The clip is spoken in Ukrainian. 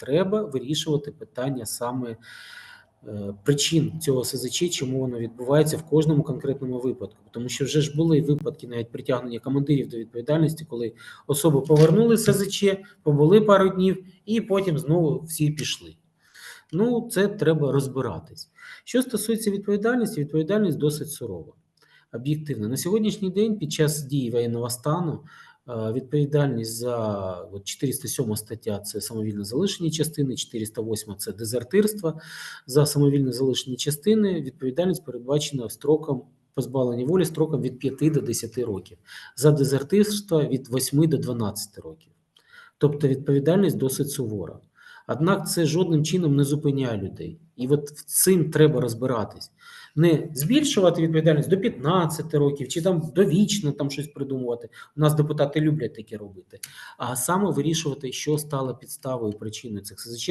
Треба вирішувати питання саме е, причин цього СЗЧ, чому воно відбувається в кожному конкретному випадку. Тому що вже ж були випадки навіть притягнення командирів до відповідальності, коли особи повернули СЗЧ, побули пару днів, і потім знову всі пішли. Ну, це треба розбиратись. Що стосується відповідальності, відповідальність досить сурова, об'єктивна. На сьогоднішній день, під час дії воєнного стану, відповідальність за от 407 стаття це самовільне залишення частини, 408 це дезертирство. За самовільне залишення частини відповідальність передбачена строком позбавлення волі строком від 5 до 10 років. За дезертирство від 8 до 12 років. Тобто відповідальність досить сувора. Однак це жодним чином не зупиняє людей. І от цим треба розбиратись. Не збільшувати відповідальність до 15 років чи там довічно там щось придумувати. У нас депутати люблять таке робити. А саме вирішувати, що стало підставою причиною цих.